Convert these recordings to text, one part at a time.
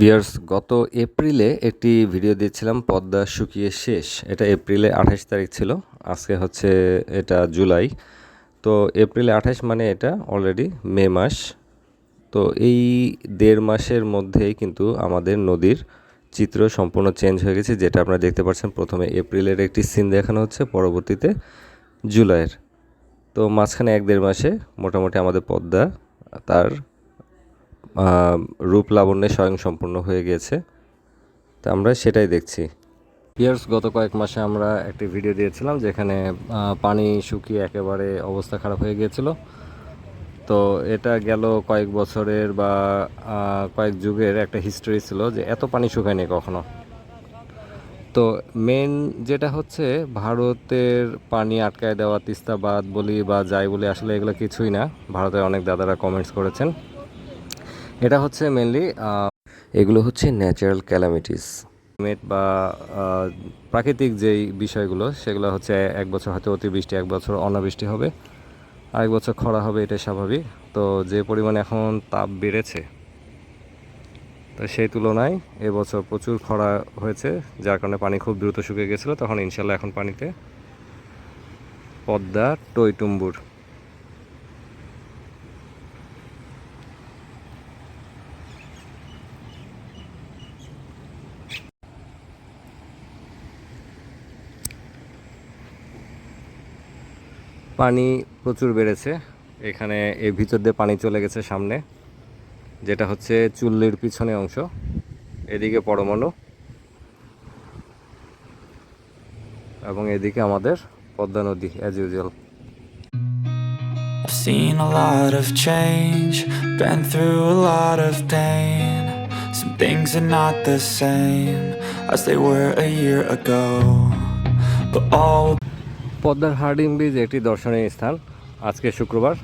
Viewers গত এপ্রিলে একটি ভিডিও দিয়েছিলাম, পদ্মা শুকিয়ে শেষ। এটা এপ্রিলে আঠাশ তারিখ ছিল, আজকে হচ্ছে এটা জুলাই। তো এপ্রিলে আঠাশ মানে এটা অলরেডি মে মাস। তো এই দেড় মাসের মধ্যেই কিন্তু আমাদের নদীর চিত্র সম্পূর্ণ চেঞ্জ হয়ে গেছে, যেটা আপনারা দেখতে পাচ্ছেন প্রথমে এপ্রিলের একটি সিন দেখানো হচ্ছে, পরবর্তীতে জুলাইয়ের। তো মাঝখানে এক দেড় মাসে মোটামুটি আমাদের পদ্মা তার রূপ লাবণ্যে স্বয়ং সম্পূর্ণ হয়ে গিয়েছে। তো আমরা সেটাই দেখছি। ইয়ার্স গত কয়েক মাসে আমরা একটি ভিডিও দিয়েছিলাম যেখানে পানি শুকিয়ে একেবারে অবস্থা খারাপ হয়ে গিয়েছিল। তো এটা গেল কয়েক বছরের বা কয়েক যুগের একটা হিস্ট্রি ছিল যে এত পানি শুকায়নি কখনো। তো মেন যেটা হচ্ছে, ভারতের পানি আটকায় দেওয়া, তিস্তা বাদ বলি বা যাই বলি, আসলে এগুলো কিছুই না। ভারতের অনেক দাদারা কমেন্টস করেছেন। এটা হচ্ছে মেনলি এগুলো হচ্ছে ন্যাচারাল ক্যালামিটিস মেট বা প্রাকৃতিক যেই বিষয়গুলো, সেগুলো হচ্ছে এক বছর হয়তো অতিবৃষ্টি, এক বছর অনাবৃষ্টি হবে, আরেক বছর খরা হবে এটা স্বাভাবিক। তো যে পরিমাণ এখন তাপ বেড়েছে, তো সেই তুলনায় এবছর প্রচুর খরা হয়েছে, যার কারণে পানি খুব দ্রুত শুকিয়ে গেছিল। তখন ইনশাল্লাহ এখন পানিতে পদ্মা, টইটুম্বুর পানি প্রচুর বেড়েছে এখানে এর ভিতর দিয়ে পানি চলে গেছে সামনে যেটা হচ্ছে চুল্লির পিছনে অংশ এদিকে পরমাণু এবং এদিকে আমাদের পদ্মা নদী as usual I've seen a lot of change, been through a lot of pain. Some things are not the same as they were a year ago. But all পদ্মার হার্ডিং ব্রিজ একটি দর্শনীয় স্থান। আজকে শুক্রবার।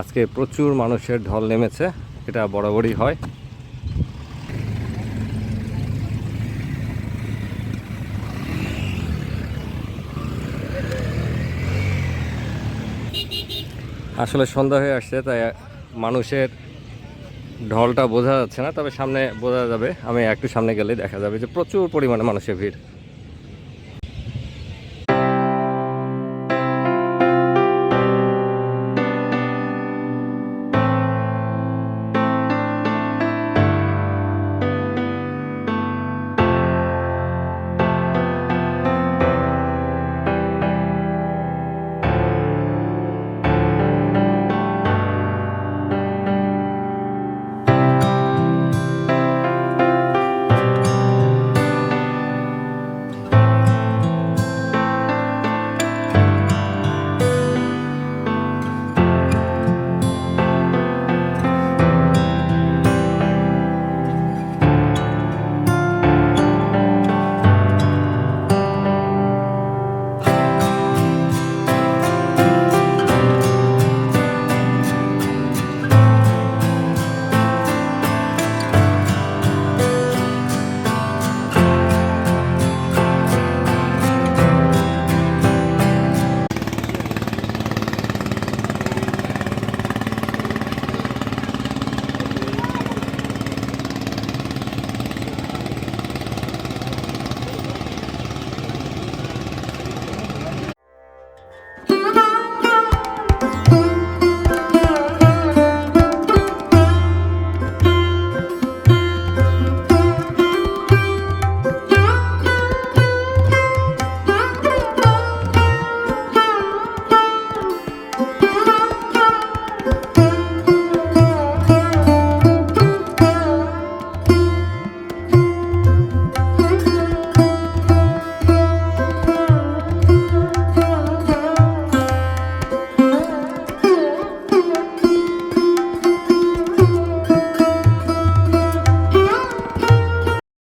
আজকে প্রচুর মানুষের ঢল নেমেছে, এটা বরাবরই হয়। আসলে সন্ধ্যা হয়ে আসছে, তাই মানুষের ঢলটা বোঝা যাচ্ছে না, তবে সামনে বোঝা যাবে। আমি একটু সামনে গেলেই দেখা যাবে যে প্রচুর পরিমাণে মানুষের ভিড়।